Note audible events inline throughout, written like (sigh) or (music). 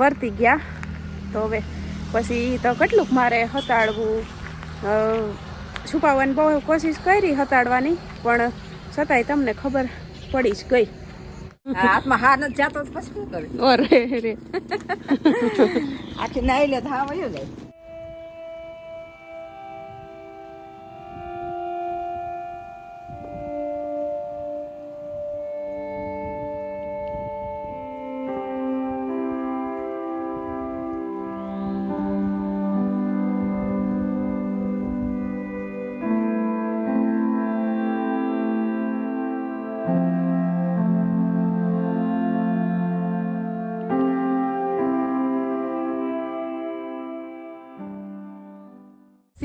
વર્તી ગયા. તો હવે પછી તો કેટલુંક મારે હતાડવું છુપાવવાની બહુ કોશિશ કરી હતાડવાની પણ છતાંય તમને ખબર પડી જ ગઈ. હાથમાં હાર નથી જાતો પછી શું કરે? રે આખી નાઈ લે ધાવ વયો જાય.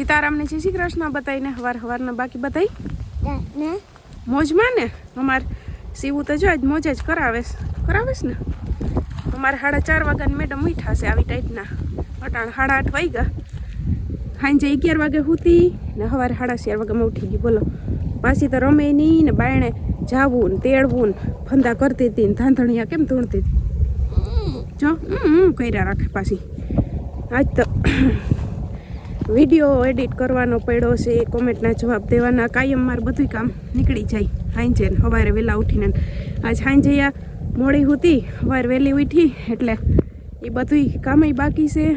સીતારામને જય શ્રી કૃષ્ણ બતાવીને હવાર હવારના બાકી બતાવી મોજમાં ને? અમાર સીવું તો જો આજ મોજ જ કરાવેશ કરાવેશ ને? અમારે સાડા ચાર વાગ્યાની મેડમ મીઠા છે આવી ટાઈપના. અટાણ સાડા આઠ વાગ્યા સાંજે અગિયાર વાગે હુતી ને સવારે સાડા ચાર વાગ્યામાં ઉઠી ગઈ. બોલો પાછી તો રમે નહીં ને બાયણે જાવું ને તેડવું ને ફંદા કરતી હતી ને ધાંધણિયા કેમ ધૂણતી હતી? જો હમ હમ કર્યા રાખે પાછી. આજ તો વીડિયો એડિટ કરવાનો પડ્યો છે કોમેન્ટના જવાબ દેવાના. કાયમ માર બધું કામ નીકળી જાય. હાંજે ને સવારે વહેલા ઉઠીને. આજ હાંજે આ મોડી હતી સવારે વહેલી ઉઠી એટલે એ બધું કામય બાકી છે.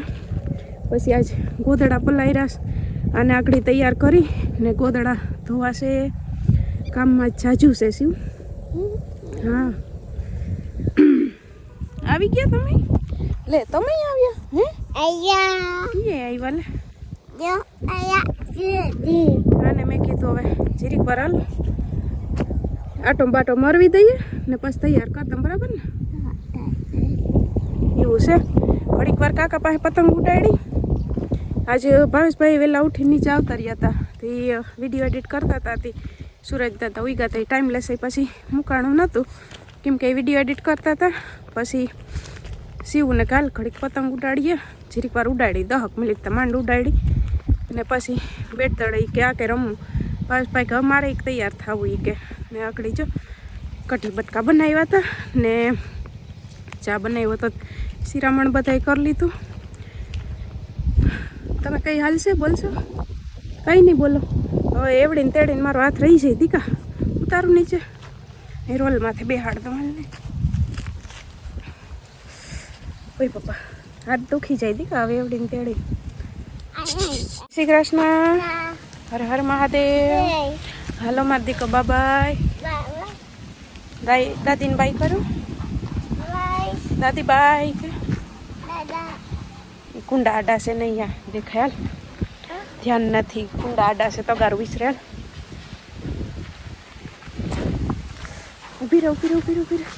પછી આજ ગોદડા પલાયરાશ અને આકડી તૈયાર કરી ને ગોદડા ધોવાશે કામમાં જ જાજુ છે શિવ. હા. આવી ગયા તમે? લે તમે આવ્યા હે? ઈએ આવ્યા લે? આને મેં કીધું હવે જીરીક વાર હાલ. આટો બાટો મરવી દઈએ ને પછી તૈયાર કરી દઉં, બરાબર ને? એવું છે. ઘડીક વાર કાકા પાસે પતંગ ઉડાડી. આજે ભાવેશભાઈ વહેલા ઉઠી નીચે આવતા રહ્યા હતા. તો એ વીડિયો એડિટ કરતા હતા તે સુરજ દાદા ઉઈ ગયા ટાઈમ લેશે પછી મુકાણું નહોતું. કેમ કે વીડિયો એડિટ કરતા હતા. પછી શિવને કાલ ઘડીક પતંગ ઉડાડીએ. જીરીક વાર ઉડાડી, દહક મિનિટ તો માંડ ઉડાડી. અને પછી બેટ તળે કે આ કે રમવું પાછ ભાઈ કે અમારે એક તૈયાર થવું એ કે. ને આકડી જો કઢી બટકા બનાવ્યા હતા ને ચા બનાવ્યો તો શિરામણ બધાય કરી લીધું. તમે કંઈ હાલશે? બોલશો? કંઈ નહીં, બોલો. હવે એવડીને તેડીને મારો હાથ રહી જાય દીકા. ઉતારું નીચે. એ રોલ માથે બેહાડ દઉં હાલને. ઓય પપ્પા, હાથ દુખી જાય દીકા હવે એવડીને તેડી શ્રી કૃષ્ણ. હર હર મહાદેવ. હાલો માર દીકો બાબાય દાઈ દાદીને બાઈ કરું. દાદી બાઈ કે. કુંડા આડા છે નહીં આ દેખાય ધ્યાન નથી કુંડા આડા છે તગાર વિસરેલ ઊભી રહો ઊભી રહો ઊભી રહો ઊભી રહો.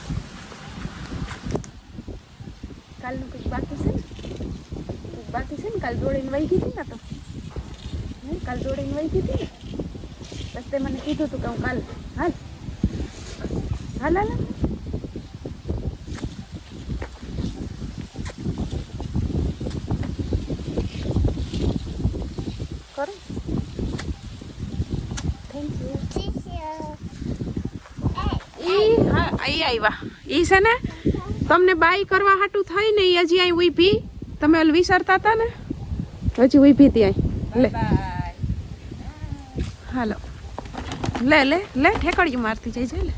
કાલનું કંઈક બાકી છે? ને ને કાલ દોડીને વહી ગઈ હતી ને તો. હે કાલ દોડીને વહી ગઈ હતી ને? બસ તે મને કીધું હતું કે હું કાલ હાલ. હાલ હાલ હાલ. થેન્ક યુ ઈ હા અહીં આવ્યા ઈ છે ને તમને બાય કરવા હાટું થઈ ને ઈ હજી અહીં ઊભી. તમે વિસરતા હતા ને? હજી ઊભી ત્યાં લે. હાલો. લે લે લે ઠેકડીયું મારતી જાય છે લે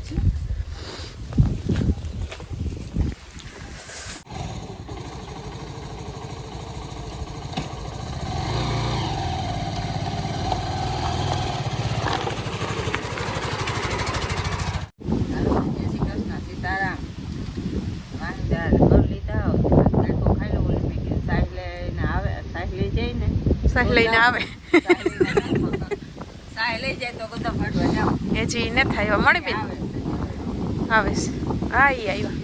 જય શ્રી કૃષ્ણ સીતારામ વાંદા કરી લીધા તડકો ખાઈ લો ઓલી મેં કીધું સાહેબ લઈને આવે સાહેબ લઈ જાય ને સાહેબ લઈને આવે. સાહેબ લઈ જાય તો બધા ફાટવા જાવ એ જી ને થાય મળી બેન. આવે છે. હા એ આવ્યા.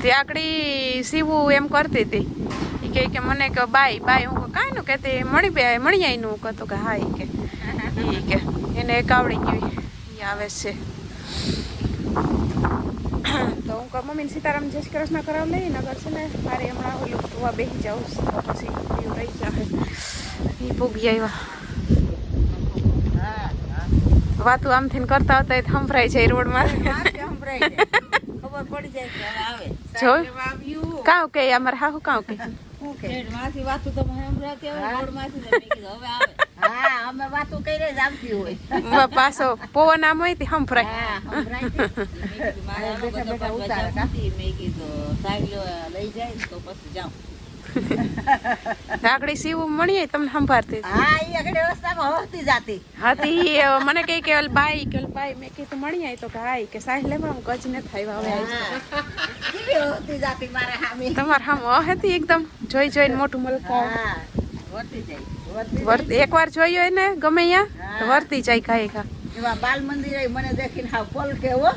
તે આકડી સીવું એમ કરતી હતી. એ કે કે મને કે બાય બાય હું કાંઈ નું? કહેતી મળી બે મળી આવીને હું કહેતો કે હા ઈ કે ઈ કે એને એક આવડી ગયું ઈ આવે છે. તો હું મમ્મીને સીતારામ જય શ્રી કૃષ્ણ કરાવ લઈ નગર છે ને મારે હમણાં ઓલું ધોવા બેસી જાઉં તો પછી એવું રહી જાય. એ ભોગી આવ્યા. હા હા વાતું આમથી ને કરતા હતા સંભળાય જાય રોડમાં. ખબર પડી જાય કે હવે આવે. જો. લેવા આવ્યું. કાં કે અમારે હાહુ કાં કે. શું કે? માંથી વાતું તો હા. હવે આવે. હા અમે વાતો કરી જ આવતી હોય. પાછો પવન આમ હોય તે સંભળાય. હા સંભળાય છે. મેં કીધું મારે બેઠા બેઠા ઉતારે નથી. મેં કીધું સાયકલ લઈ જાય તો પછી જાઉં. આગળ સીવું મળીએ તમને સંભાળતી. હા એ આગળ રસ્તામાં હોતી જાતી હા તે ઈ, અ, મને કહે કે ઓલ બાઈ કે ઓલ બાઈ મેં કીધું મળી આય તો કે હાય કે સાહેબ લેવા હું કચ્છ ને થાય હવે આવીશ. કેવી હોતી જાતી મારા સામે. તમારે હામ હતી એકદમ જોઈ જોઈને મોટું મલકા હા. વર્તી વાર જોયો. વર્ત એકવાર જોયું હોય ને ગમે અહીંયા વર્તી જાય ખાઈ ખા. એવા બાલ મંદિર મને દેખીને હા પોલ કેવો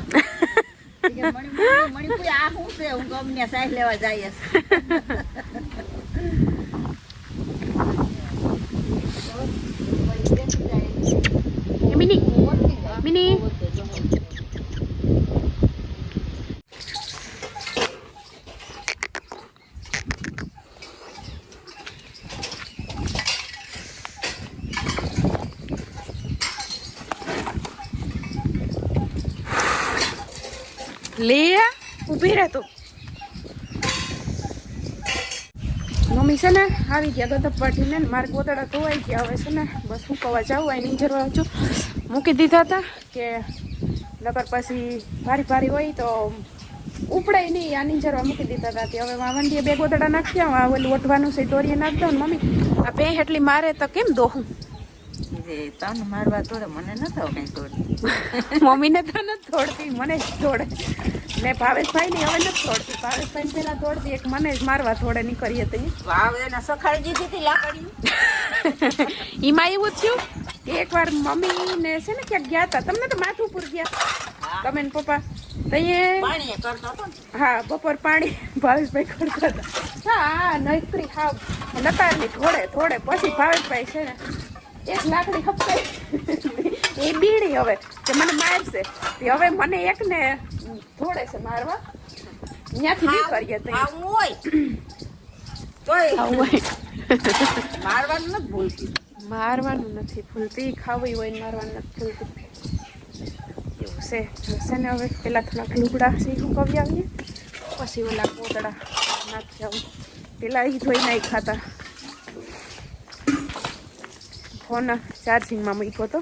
મણીપુર આ શું છે? હું ગમને સાહેબ લેવા જઈએ એ મિની મિની લે ઊભી રહે તું. મમ્મી છે ને આવી ગયા ગદપ પાટીને માર્ગ મારે ગોતડા ધોવાઈ ગયા. હવે છે ને બસ હું કવા જાઉં અહીં નીંજરવા છું. મૂકી દીધા હતા કે નગર પછી ભારી ભારી હોય તો ઉપડાય નહીં આ નીંજરવા મૂકી દીધા હતા. હવે વાવંડીએ બે ગોતડા નાખ્યા ઓલું ઓઠવાનું છે દોરીએ નાખ દો ને મમ્મી. આ બે એટલી મારે તો કેમ દોહું? તન મારવા તોડે મને નતો કઈ તોડતી મમ્મીને તો નથી તોડતી મને જ તોડે. ને ભાવેશભાઈ ની હવે નથી તોડતી ભાવેશભાઈ પેલા તોડતી એક મને જ મારવા થોડે નીકળીએ તો વાવ એને સખાડી દીધી હતી લાકડી એમાં (laughs) એવું થયું? કે એકવાર મમ્મી ને છે ને ક્યાંક ગયા હતા તમને તો માથું ઉપર ગયા. તમે ને પપ્પા. હતો હા બપોર પાણી ભાવેશભાઈ કરતા હતા. હા હા નકરી હા નકારની થોડે થોડે પછી ભાવેશભાઈ છે ને એક લાકડી હપકાઈ. એ બીડી હવે કે મને મારશે. તે હવે મને એકને થોડે છે મારવા. ત્યાંથી બી કરીએ તો હોય. તોય આવું હોય. મારવાનું નથી ભૂલતી. મારવાનું નથી ભૂલતી. ખાવી હોય ને મારવાનું નથી ભૂલતી. એવું છે. જોશે ને હવે. પેલા થોડાક લુગડા છે કવી આવીએ. પછી ઓલા કોતડા નાખી આવું. પેલા એ ધોઈ નાખી ખાતા ફોન ચાર્જિંગમાં મૂક્યો હતો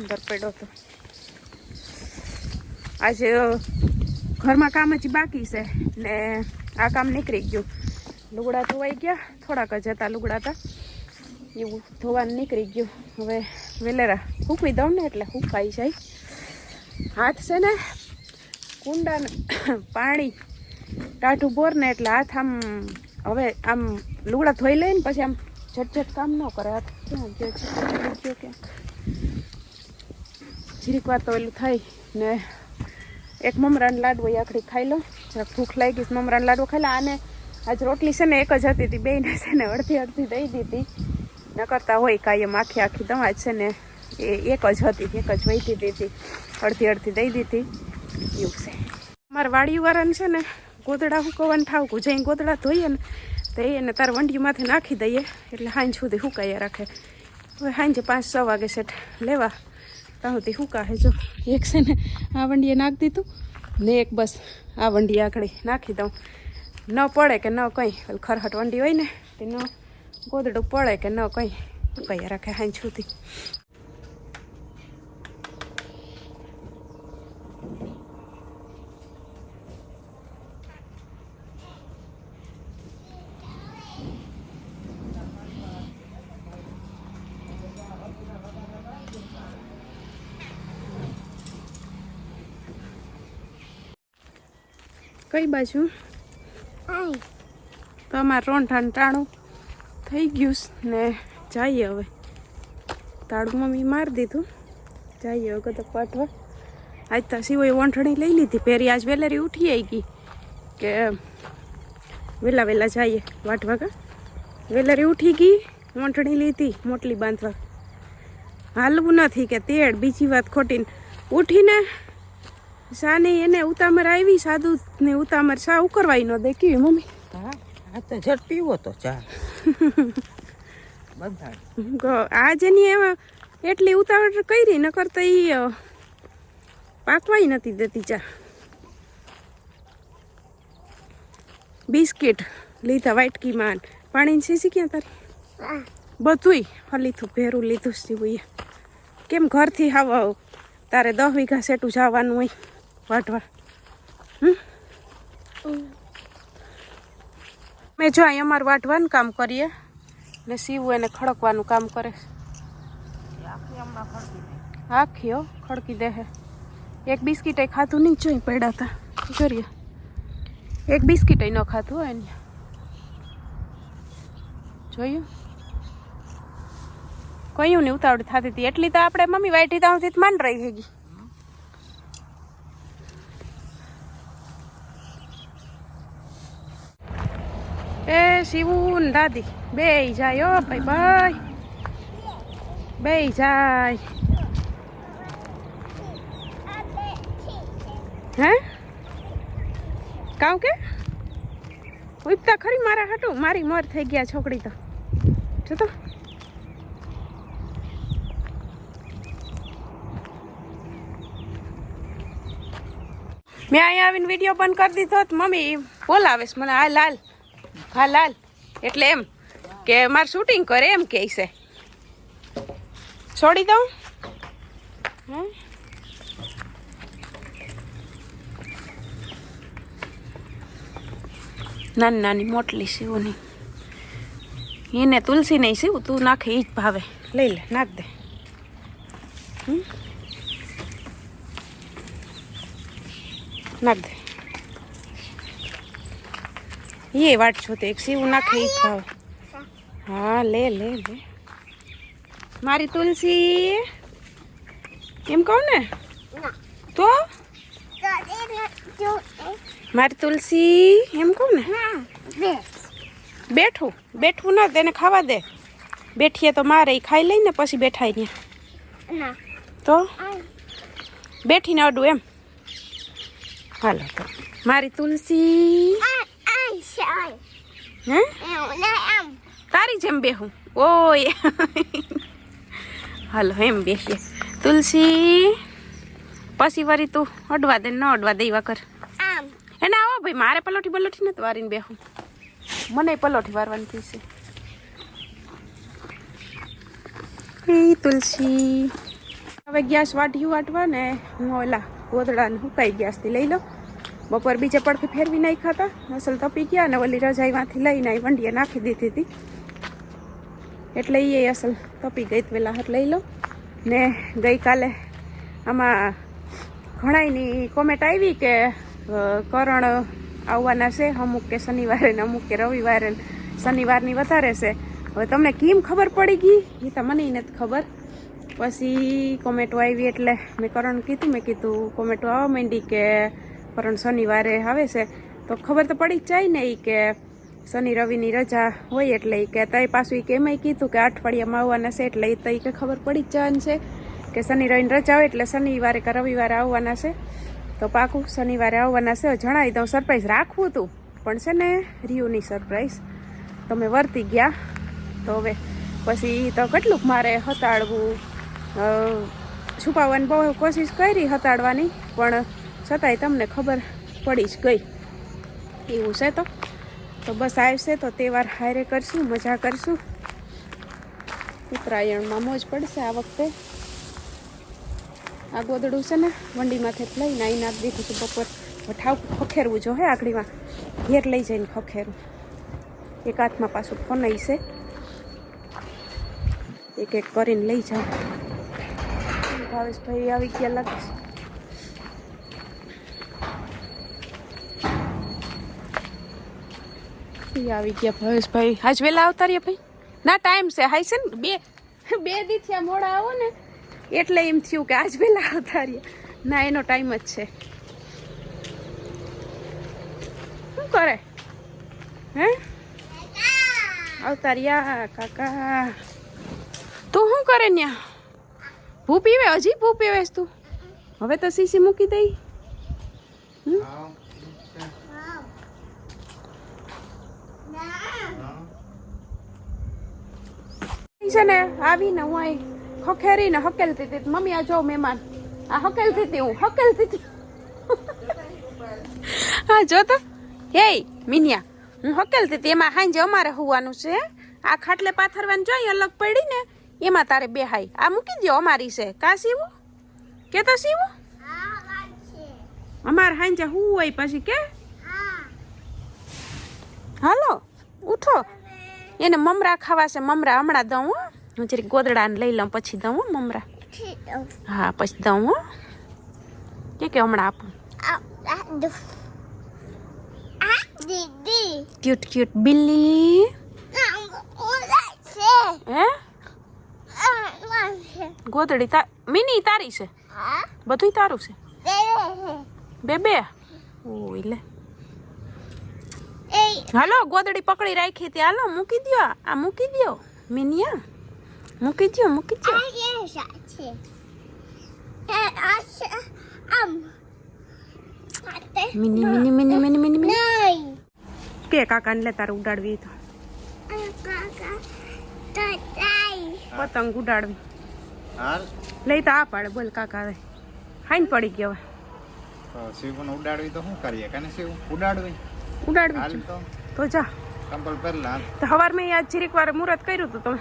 અંદર પડ્યો હતો આજે ઘરમાં કામ હજી બાકી છે ને આ કામ નીકળી ગયું. લુગડા ધોવાઈ ગયા, થોડાક જ હતા લુગડા હતા એવું ધોવાનું નીકળી ગયું. હવે વેલેરા હૂકવી દઉં ને એટલે હૂકાઈ જાય. હાથ છે ને કુંડાને પાણી ટાઢું બોર ને એટલે હાથ આમ હવે આમ લુગડા ધોઈ લઈને પછી આમ ઝટઝટ કામ ન કરે. હાથ ક્યાં ગયો છે? ક્યાંક જીરીક વાર તો ઓલું થાય ને એક મમરાન લાડવો એ આખડી ખાઈ લો જરાક ભૂખ લાગી ગઈ મમરાન લાડવો ખાઈ લો આને આજ રોટલી છે ને એક જ હતી હતી બેને છે ને અડધી અડધી દઈ દીધી ન કરતા હોય કાયમ આખી આખી દવા છે ને એ એક જ હતી, એક જ વહીતી દીધી અડધી અડધી દઈ દીધી એવું છે. અમારા વાડીવાળાને છે ને ગોદડા હુકવવાનું ઠાવકું જઈને ગોદડા ધોઈએ ને તો એને તાર વંડીમાંથી નાખી દઈએ. એટલે સાંજ સુધી હુકાયા રાખે. હવે સાંજે પાંચ છ વાગે સેટ લેવા. સુધી હુકાશે જો, એક છે ને આ વંડીએ નાખી દીધું ને એક બસ આ વંડી આગળ નાખી દઉં. ન પડે કે ન કંઈ ખરહટ વંડી હોય ને, તે ન ગોદડું પડે કે ન કંઈ, કઈ રાખે સાંજ કઈ બાજુ? તો અમારે રોંઠાણ ટાણું થઈ ગયું ને જઈએ હવે. તાળું મમ્મી મારી દીધું. જઈએ હવે કદાચ પાઠવા આજ તો સિવાય વંઠણી લઈ લીધી. પહેરી આજ વેલેરી ઉઠી આવી ગઈ કે વહેલા વહેલા જઈએ વાટવા કા. વેલેરી ઉઠી ગઈ વંઠણી લીધી મોટલી બાંધવા. હાલવું નથી કે તેડ બીજી વાત ખોટીને ઉઠીને સાની એને ઉતામર આવી સાધુ ને ઉતામર સા ઉકરવાય ન દે કેવી મમ્મી? હા આ તો ઝટ પીવો તો ચા. બધા આજે એની એમાં એટલી ઉતાવળ કરી ન કરતા ઈ પાકવાય નથી દેતી ચા. બિસ્કિટ લીધા વાટકીમાં પાણીની શીશી ક્યાં તારી? બધુંય હલીથું ભેરું લીધું સીવું કેમ ઘરથી હાવ તારે દસ વીઘા સેટું જવાનું હોય? વાટવા. મેં જો અહીં અમારું વાટવાનું કામ કરીએ. ને સીવું એને ખડકવાનું કામ કરે. આખી હો, ખડકી દે હે. એક બિસ્કિટ ખાધું નહીં, જોઈ પડ્યા હતા કરીએ એક બિસ્કિટ ન ખાધું હોય ને. જોયું? કયું નહીં ઉતાવળ થતી હતી. એટલી તો આપણે મમ્મી વાઈટી તાવથી માંડ રહી હેગી. એ શિવું દાદી બે જાય ઓ ભાઈ ભાઈ. બે જાય. હે? કાઉ કે? ઉપતા ખરી મારા હાટું? મારી મોર થઈ ગયા છોકરી તો. જો તો. મેં અહીંયા આવીને વીડિયો બંધ કરી દીધો મમ્મી બોલાવીશ મને આ લાલ હા લાલ એટલે એમ કે મારે શૂટિંગ કરે એમ કે છે. છોડી દઉં? નાની નાની મોટલી સીવની. એને તુલસી નહીં સીવું, તું નાખે એ જ ભાવે. લઈ લે, નાખ દે? નાખ દે. એ वाट એક સીવું નાખે એ જ ભાવે હા, લે લે લે. મારી તુલસી, એમ કહું ને? તો? મારી તુલસી, એમ કહું ને? બેઠું બેઠું ના તેને ખાવા દે. બેઠીએ તો મારે ખાઈ લઈને પછી બેઠાય ને તો? બેઠીને અડું એમ. હાલો, તો. મારી તુલસી તારી જેમ બેહું. ઓય. હાલો એમ બેસીએ. તુલસી પછી વરી તું અડવા દે ન અડવા દે એવા કર. એને આવો ભાઈ મારે પલોઠી પલોઠી નથી વારીને બેહું. મને પલોઠી વારવાની થઈ એ તુલસી. હવે ગેસ વાટ્યું વાટવા ને હું ઓલા ગોદડાને હુકાઈ ગેસથી લઈ લઉં. બપોર બીજે પડખે ફેરવી નહીં ખાતા અસલ તપી ગયા અને ઓલી રજાઈમાંથી લઈને આવી વંડીએ નાખી દીધી હતી. એટલે એ અસલ તપી ગઈ પેલા હાથ લઈ લો ને ગઈકાલે આમાં ઘણાયની કોમેન્ટ આવી કે કરણ આવવાના છે અમુક કે શનિવારે ને અમુક કે રવિવારે શનિવારની વધારે છે. હવે તમને કેમ ખબર પડી ગઈ? એ તો મને નથી ખબર. પછી કોમેન્ટો આવી એટલે મેં કરણ કીધું, મેં કીધું કોમેન્ટો આવવા માંડી કે કરણ શનિવારે આવે છે, તો ખબર તો પડી જ જાય ને એ કે શનિ રવિની રજા હોય એટલે એ કે તઈ પાછું એક કે એમાંય કીધું કે અઠવાડિયામાં આવવાના છે એટલે એ તો કે ખબર પડી જ જવાની છે કે શનિ રવિની રજા હોય એટલે શનિવારે કે રવિવારે આવવાના છે. તો પાકું શનિવારે આવવાના છે, જણાવી દઉં સરપ્રાઈઝ રાખવું હતું પણ છે ને રિયુની સરપ્રાઈઝ તમે વર્તી ગયા, તો હવે પછી તો કેટલુંક મારે હતાડવું છુપાવવાની બહુ કોશિશ કરી હતાડવાની, પણ છતાંય તમને ખબર પડી જ ગઈ. એવું છે તો? તો બસ આવશે તો તહેવાર હારે કરશું, મજા કરશું. ઉત્તરાયણમાં મોજ પડશે આ વખતે. આ ગોદડું છે ને વંડીમાંથી લઈને અહીં નાખી દીધું છે બપોર. ઠાવ, ખખેરવું જો હે આકડીમાં ઘેર લઈ જઈને ખખેરવું એક હાથમાં પાછું ફોન છે. એક એક કરીને લઈ જાઉં. ભાવેશભાઈ આવી ગયા લાગે આવી ગયા ભવેશભાઈ. આજ વહેલા આવતા રહ્યા ભાઈ. ના ટાઈમ છે. હાઈ છે ને? બે બે દી થયા મોડા આવો ને, એટલે એમ થયું કે આજ વહેલા આવતા રહ્યા. ના, એનો ટાઈમ જ છે. શું કરે? હે? આવતા રહ્યા, કાકા. તું શું કરે ન્યા? ભૂ પીવે? હજી ભૂ પીવેશ તું? હવે તો સીસી મૂકી દઈ. છે ને આવીને હું અહીં ખખેરીને હકેલતી હતી. મમ્મી આ જો મહેમાન. આ હકેલતી હતી હું હકેલતી હતી હા જો તો. હે મિનિયા હું હકેલતી હતી એમાં હાંજે અમારે હોવાનું છે. આ ખાટલે પાથરવાની જોઈએ અલગ પડી ને એમાં તારે બેહાય. આ મૂકી દો અમારી છે. કા સીવું? કે તો સીવું? અમારે હાંજે હું હોય પછી કે? હાલો ઉઠો. એને મમરા ખાવા છે મમરા હમણાં દઉં હો. હું જરી ગોદડાને લઈ લઉં પછી દઉં હો મમરા. હા પછી દઉં હો. કે કે હમણાં આપું? ક્યુટ ક્યુટ બિલ્લી. હે? ગોદડી તા મિની તારી છે? બધુંય તારું છે? બે બે ઓય લે. હાલો ગોદડી પકડી રાખી હતી. હાલો મૂકી દ્યો. આ મૂકી દો મિનિયા મૂકી દો મૂકી દો મિની મિની મિની મિની મિની મિની. કે કાકાને લે તારે ઉડાડવી તો. પતંગ ઉડાડવી. લઈ તો આ પાડે. બોલ કાકા હવે. હાઈન પડી ગયો હવે. તો ઉડાડવી તો શું કરીએ? કાને શિવ? ઉડાડવી. ઉડાડવી. તો. જા. કંપલ તો હવારમાં આજ જીરીક વાર મુરત કર્યું હતું તમે.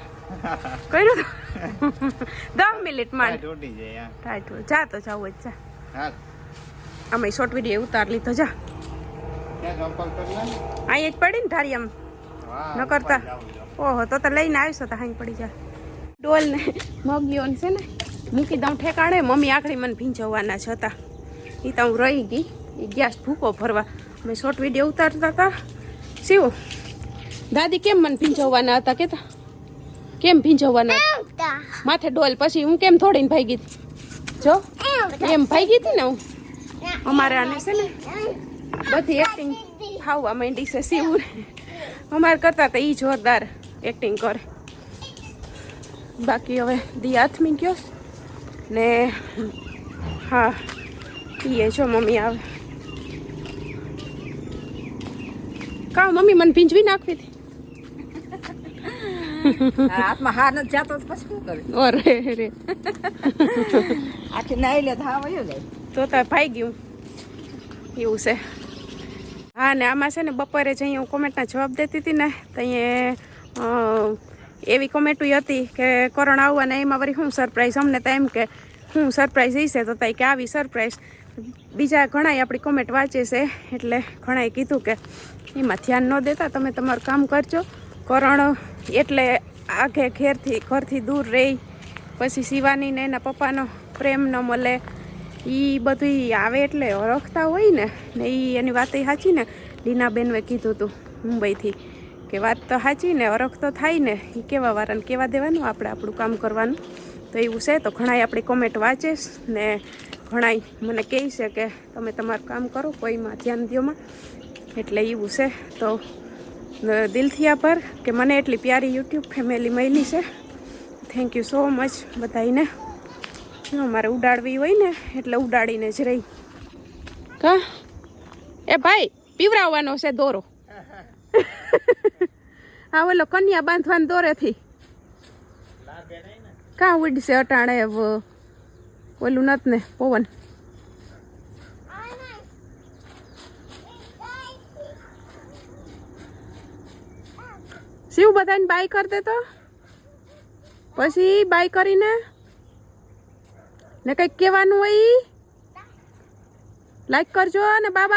કર્યું હતું? (laughs) દસ મિનિટમાં જાય. ટાઈટ. જા તો જાવ જ જા. હાલ. અમે શોર્ટ વીડિયો ઉતાર લીધો જા. અહીં જ પડી ને ધારી આમ. ન કરતા. ઓહો તો તો લઈને આવીશો તો હાઈ પડી જા. ડોલ ને મગીઓ છે ને મૂકી દઉં ઠેકાણે. મમ્મી આખડી મને ભીંજવવાના છે હતા. એ તો હું રહી ગઈ. એ ગેસ ભૂકો ભરવા. અમે શોર્ટ વીડિયો ઉતારતા હતા શિવ? દાદી કેમ મને ભીંજવવાના હતા કેતા? કેમ ભીંજવવાના માથે ડોલ પછી હું કેમ થોડીને ભાગી ગઈ જો એમ ભાગી હતી ને હું? અમારે આને છે ને બધી એક્ટિંગ ફાવવા માંડી છે શિવ અમારે કરતા તો એ જોરદાર એક્ટિંગ કરે. બાકી હવે દી હાથમી ગયો ને હા એ જો મમ્મી આવે. કા મમ્મી મને ભીંજવી નાખવી હતી? હાથમાં હાર નથી જાતો પછી શું કરે? અરે રે આખી નાઈ લે ધાવ હા વયો જાય. તો તો ભાઈ ગયું. એવું છે. હા ને આમાં છે ને બપોરે જઈ હું કોમેન્ટના જવાબ દેતી હતી ને તો અહીંયા એવી કોમેન્ટો હતી કે કોરોના આવવાના એમાં વળી શું સરપ્રાઈઝ અમને તો એમ કે શું સરપ્રાઈઝ હશે તો તઈ કે આવી સરપ્રાઈઝ બીજા ઘણાય આપણી કોમેન્ટ વાંચે છે એટલે ઘણાએ કીધું કે એમાં ધ્યાન ન દેતા, તમે તમારું કામ કરજો. કરણ એટલે આખે ઘેરથી, ઘરથી દૂર રહી પછી શિવાની ને એના પપ્પાનો પ્રેમ ન મળે. એ બધું આવે એટલે ઓળખતા હોય ને ને એ એની વાત સાચી ને. લીનાબેનવે કીધું હતું મુંબઈથી કે વાત તો સાચી ને ઓળખ તો થાય ને. એ કેવા વારાને કેવા દેવાનું આપણે આપણું કામ કરવાનું. તો એવું છે, તો ઘણાય આપણી કોમેન્ટ વાંચે ને ઘણાય મને કહે છે કે તમે તમારું કામ કરો, કોઈમાં ધ્યાન દ્યોમાં. એટલે એવું છે. તો દિલથી પર કે મને એટલી પ્યારી યુટ્યુબ ફેમિલી મળી છે. થેન્ક યુ સો મચ બધાને જો મારે ઉડાડવી હોય ને એટલે ઉડાડીને જ રહી. કા? એ ભાઈ પીવરાવવાનો છે દોરો. (laughs) હા ઓલો કન્યા બાંધવાનો દોરેથી. કાં ઉડશે અટાણે ઓલું નત ને પવન. શિવ બધાને બાય કરી દેતો પછી બાય કરીને? ને કંઈક કહેવાનું હોય? લાઈક કરજો અને બાય